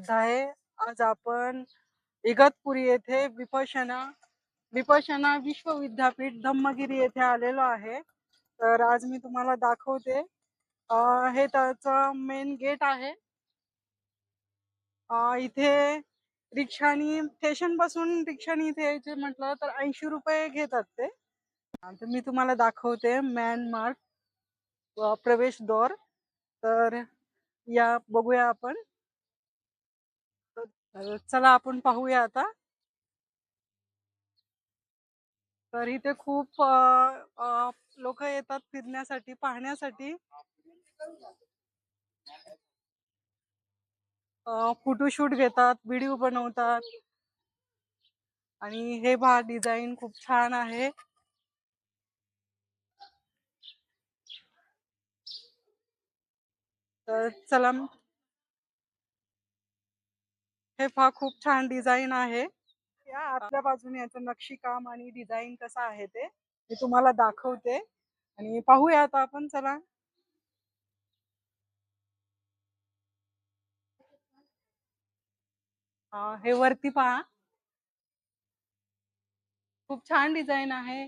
नमो आहे. आज आपण इगतपुरी येथे विपशना विपशना विश्वविद्यापीठ धम्मगिरी येथे आलेलो आहे. तर आज मी तुम्हाला दाखवते. हे त्याचं मेन गेट आहे. इथे रिक्षानी स्टेशनपासून रिक्षानी इथे यायचे म्हटलं तर ऐंशी रुपये घेतात ते. तर मी तुम्हाला दाखवते म्यानमार प्रवेश द्वार. तर या बघूया आपण. तर चला आपण पाहूया आता. तर इथे खूप लोक येतात फिरण्यासाठी पाहण्यासाठी. फोटोशूट घेतात व्हिडिओ बनवतात. आणि हे पहा डिझाईन खूप छान आहे. तर चला हे पहा खूप छान डिझाईन आहे. या आतल्या बाजूने याचं नक्षीकाम आणि डिझाईन कसं आहे ते मी तुम्हाला दाखवते. आणि पाहूया आता आपण चला. हे वरती पहा. खूप छान डिझाईन आहे.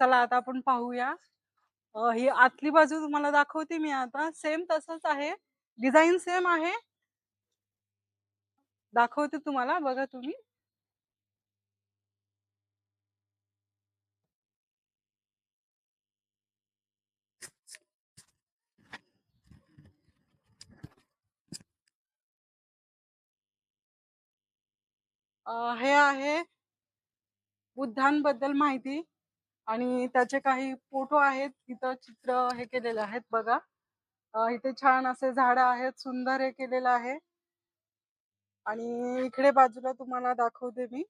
चला आता आपण पाहूया. ही आतली बाजू तुम्हाला दाखवते मी आता. सेम तसंच आहे. डिझाईन सेम आहे. दाखवते तुम्हाला बघा तुम्ही. हे आहे बुद्धांबद्दल माहिती आणि त्याचे काही फोटो आहेत. तिथं चित्र हे केलेले आहेत बघा. इथे छान असे झाड आहेत सुंदर हे केलेलं आहे. आणि इकडे बाजूला तुम्हाला दाखवते मी.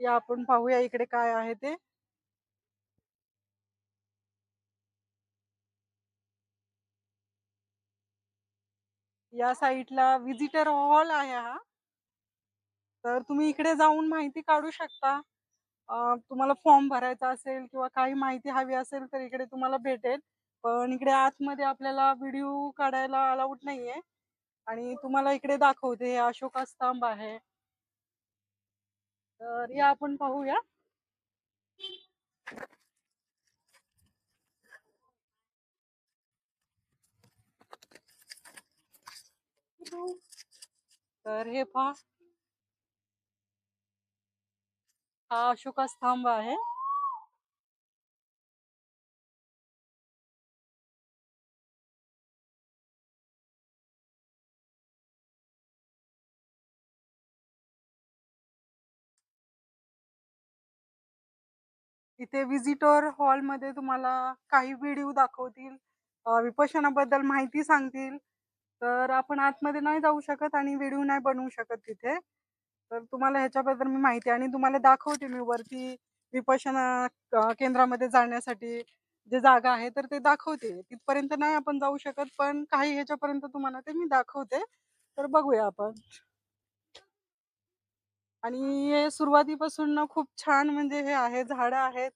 या आपण पाहूया इकडे काय आहे ते. या साईडला व्हिजिटर हॉल आहे हा. तर तुम्ही इकडे जाऊन माहिती काढू शकता. तुम्हाला फॉर्म भरायचा असेल किंवा काही माहिती हवी असेल तर इकडे तुम्हाला भेटेल. पण इकडे आतमध्ये आपल्याला व्हिडिओ काढायला अलाउड नाहीये. आणि तुम्हाला इकडे दाखवते हे अशोका स्तंभ आहे. तर या आपण पाहूया. तर हे पहा. हा अशोका स्तंभ आहे. इथे व्हिजिटर हॉलमध्ये तुम्हाला काही व्हिडिओ दाखवतील विपशनाबद्दल माहिती सांगतील. तर आपण आतमध्ये नाही जाऊ शकत आणि व्हिडिओ नाही बनवू शकत तिथे. तर तुम्हाला ह्याच्याबद्दल मी माहिती आणि तुम्हाला दाखवते मी वरती विपशना केंद्रामध्ये जाण्यासाठी जे जागा आहे तर ते दाखवते. तिथपर्यंत नाही आपण जाऊ शकत पण काही ह्याच्यापर्यंत तुम्हाला ते मी दाखवते. तर बघूया आपण. आणि हे सुरुवातीपासून ना खूप छान म्हणजे हे आहे झाडं आहेत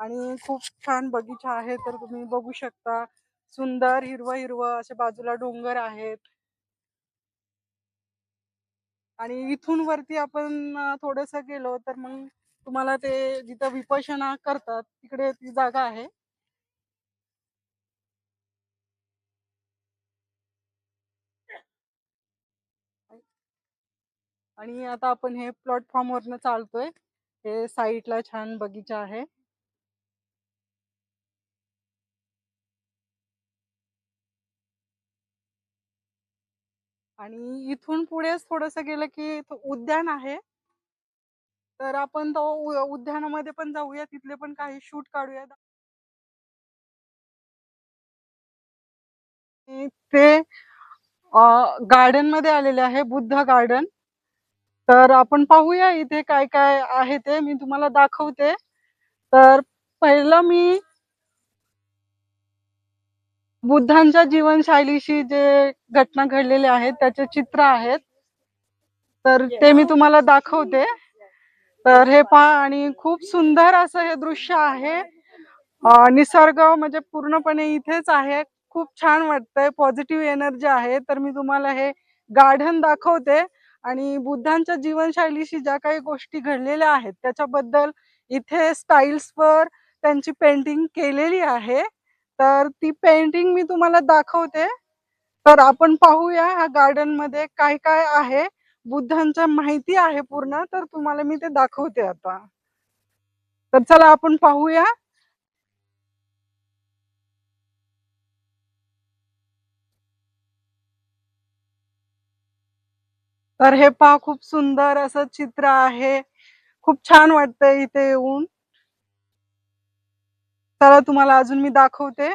आणि खूप छान बगीचा आहे. तर तुम्ही बघू शकता सुंदर हिरवं हिरवं असे बाजूला डोंगर आहेत. आणि इथून वरती आपण थोडस गेलो तर मग तुम्हाला ते जिथं विपशना करतात तिकडे ती जागा आहे. आणि आता आपण हे प्लॅटफॉर्म वरनं चालतोय. हे साईडला छान बगीचा आहे. आणि इथून पुढेच थोडस गेलं की उद्यान आहे. तर आपण तो उद्यानामध्ये पण जाऊया. तिथले पण काही शूट काढूया. ते गार्डनमध्ये आलेले आहे बुद्ध गार्डन. तर आपण पाहूया इथे काय काय आहे ते. मी तुम्हाला दाखवते. तर पहिलं मी बुद्धांच्या जीवनशैलीशी जे घटना घडलेल्या आहेत त्याचे चित्र आहेत. तर ते मी तुम्हाला दाखवते. तर हे पहा आणि खूप सुंदर असं हे दृश्य आहे. निसर्ग म्हणजे पूर्णपणे इथेच आहे. खूप छान वाटतंय. पॉझिटिव्ह एनर्जी आहे. तर मी तुम्हाला हे गार्डन दाखवते. आणि बुद्धांच्या जीवनशैलीशी ज्या काही गोष्टी घडलेल्या आहेत त्याच्याबद्दल इथे स्टाईल्स वर त्यांची पेंटिंग केलेली आहे. तर ती पेंटिंग मी तुम्हाला दाखवते. तर आपण पाहूया ह्या गार्डनमध्ये काय काय आहे बुद्धांच्या माहिती आहे पूर्ण तर तुम्हाला मी ते दाखवते आता. तर चला आपण पाहूया. तर हे पहा खूप सुंदर असं चित्र आहे. खूप छान वाटतंय इथे येऊन. चला तुम्हाला अजून मी दाखवते.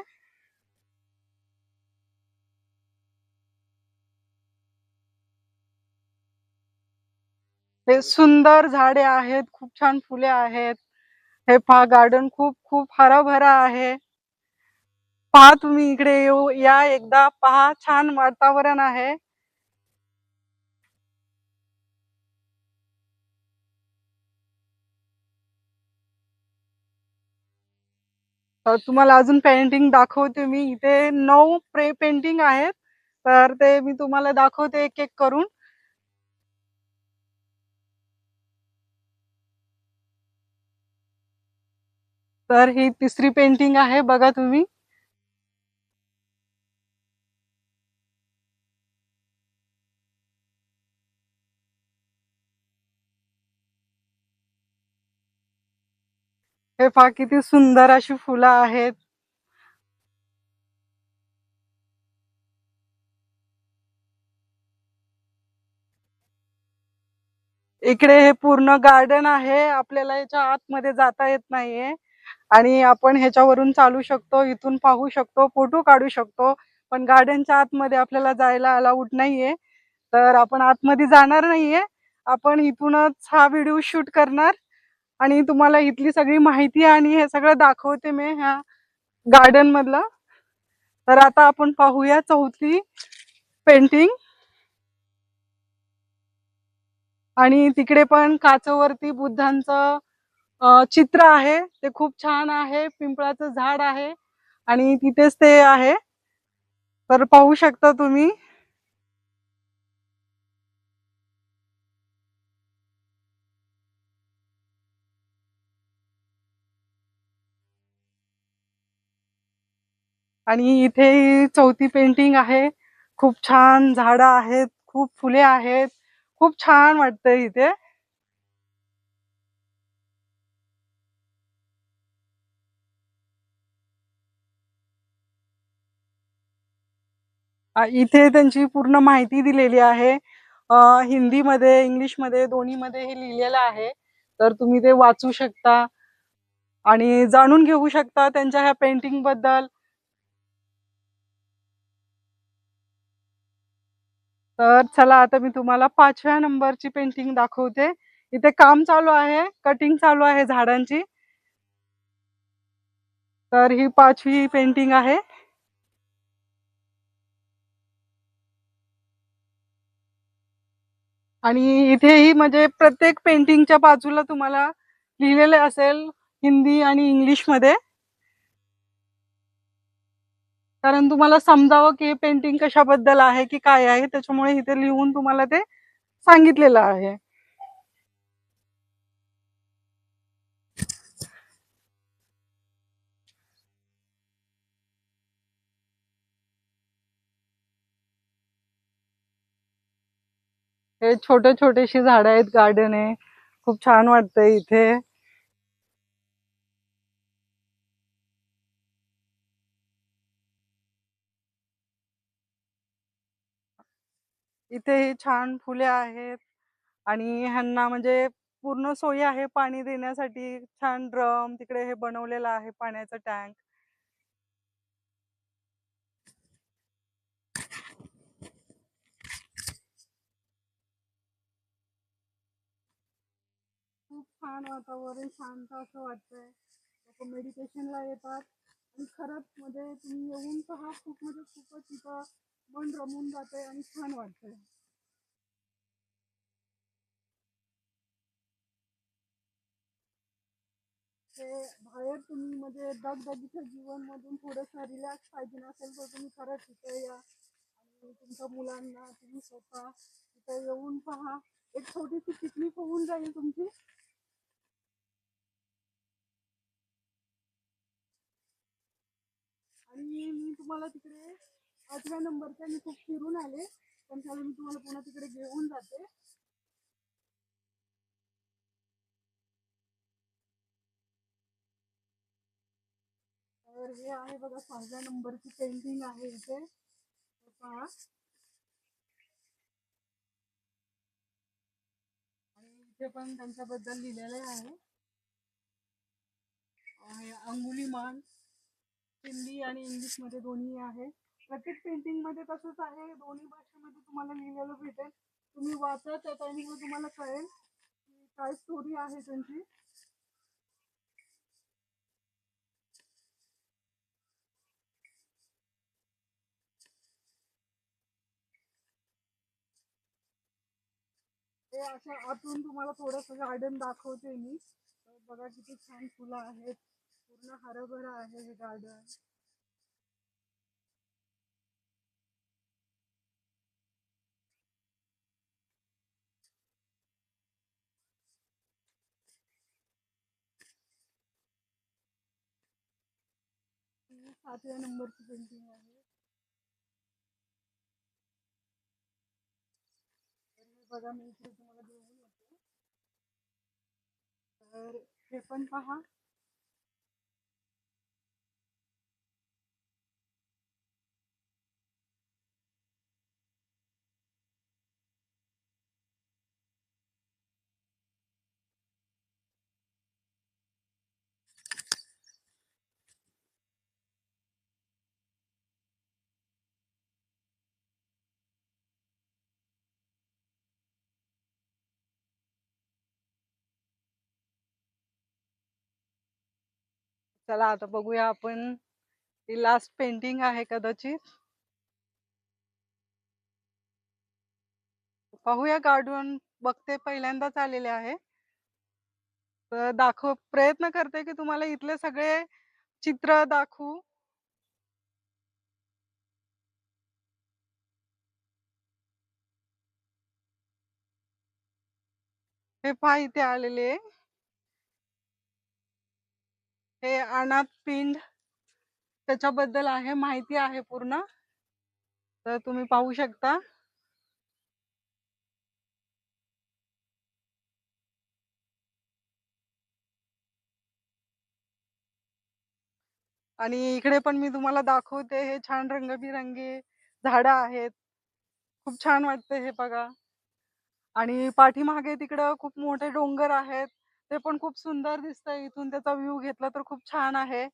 हे सुंदर झाडे आहेत खूप छान फुले आहेत. हे पहा गार्डन खूप खूप हराभरा आहे. पहा तुम्ही इकडे येऊ या एकदा पहा छान वातावरण आहे. तुम्हाला अजून पेंटिंग दाखवते मी. इथे नऊ प्रे पेंटिंग आहेत. तर ते मी तुम्हाला दाखवते एक एक करून. तर ही तिसरी पेंटिंग आहे बघा तुम्ही. हे पहा किती सुंदर अशी फुलं आहेत. इकडे हे पूर्ण गार्डन आहे. आपल्याला याच्या आतमध्ये जाता येत नाहीये. आणि आपण ह्याच्यावरून चालू शकतो इथून पाहू शकतो फोटो काढू शकतो. पण गार्डनच्या आतमध्ये आपल्याला जायला अलाउड नाहीये. तर आपण आतमध्ये जाणार नाहीये. आपण इथूनच हा व्हिडिओ शूट करणार. आणि तुम्हाला इथली सगळी माहिती आणि हे सगळं दाखवते मी ह्या गार्डन मधलं. तर आता आपण पाहूया चौथी पेंटिंग आणि तिकडे पण काचवरती बुद्धांचं चित्र आहे. ते खूप छान आहे. पिंपळाचं झाड आहे. आणि तिथेच ते आहे. तर पाहू शकता तुम्ही. आणि इथे ही चौथी पेंटिंग आहे. खूप छान झाडं आहेत खूप फुले आहेत खूप छान वाटतंय इथे. इथे त्यांची पूर्ण माहिती दिलेली आहे. हिंदीमध्ये इंग्लिशमध्ये दोन्हीमध्ये हे लिहिलेलं आहे. तर तुम्ही ते वाचू शकता आणि जाणून घेऊ शकता त्यांच्या ह्या पेंटिंग तर चला आता मी तुम्हाला पाचव्या नंबरची पेंटिंग दाखवते. इथे काम चालू आहे कटिंग चालू आहे झाडांची. तर ही पाचवी पेंटिंग आहे. आणि इथेही म्हणजे प्रत्येक पेंटिंगच्या बाजूला तुम्हाला लिहिलेले असेल हिंदी आणि इंग्लिशमध्ये कारण तुम्हाला समजावं की पेंटिंग कशाबद्दल आहे की काय आहे त्याच्यामुळे इथे लिहून तुम्हाला ते सांगितलेलं आहे. हे छोटे छोटेशी झाड आहेत गार्डन आहे. खूप छान वाटतंय इथे. इथेही छान फुले आहेत आणि ह्यांना म्हणजे पूर्ण सोयी आहे पाणी देण्यासाठी. छान ड्रम तिकडे हे बनवलेलं आहे पाण्याचं टँक. खूप छान वातावरण शांत असं वाटतंय. लोक मेडिटेशनला येतात. आणि खरंच म्हणजे तुम्ही येऊन पहा खूप म्हणजे खूपच तिथं मन रमून जाते आणि छान वाटतंय. ते बाहेर तुम्ही म्हणजे दगदगीच्या जीवन मधून थोडंसं रिलॅक्स पाहिजे असेल तर तुम्ही खरंच तिथे या. आणि तुमच्या मुलांना तुम्ही स्वतः तिथे येऊन पहा. एक छोटीशी पिकनिक होऊन जाईल तुमची. आणि मी तुम्हाला तिकडे आठव्या नंबरच्या मी खूप फिरून आले. पण त्यावेळी मी तुम्हाला पुन्हा तिकडे घेऊन जाते. तर हे आहे बघा सहाव्या नंबरची पेंटिंग आहे इथे. पहा. आणि इथे पण त्यांच्याबद्दल लिहिलेलं आहे. अंगुली मान हिंदी आणि इंग्लिशमध्ये दोन्ही आहे. प्रत्येक पेंटिंगमध्ये तसंच आहे. दोन्ही भाषेमध्ये तुम्हाला लिहिलेलं भेटेल. तुम्ही वाचा त्या टायमिंगला तुम्हाला कळेल की काय स्टोरी आहे त्यांची. ते असं आतून तुम्हाला थोडस गार्डन दाखवते मी. बघा किती छान फुलं आहेत. पूर्ण हरभरा आहे हे गार्डन आठव्या नंबरची पेंटिंग आहे. बघा मी इथे तुम्हाला देऊन येते. तर हे पण पहा. चला आता बघूया आपण ती लास्ट पेंटिंग आहे कदाचित. पाहूया गार्डन बघते पहिल्यांदाच आलेले आहे. तर दाखव प्रयत्न करते की तुम्हाला इथले सगळे चित्र दाखवू. हे पहा इथे आलेले. हे अनाथ पिंड त्याच्याबद्दल आहे माहिती आहे पूर्ण. तर तुम्ही पाहू शकता. आणि इकडे पण मी तुम्हाला दाखवते हे छान रंगबिरंगी झाडं आहेत. खूप छान वाटते हे बघा. आणि पाठीमागे तिकडं खूप मोठे डोंगर आहेत. ते पण खूप सुंदर दिसतंय. इथून त्याचा व्ह्यू घेतला तर खूप छान आहे.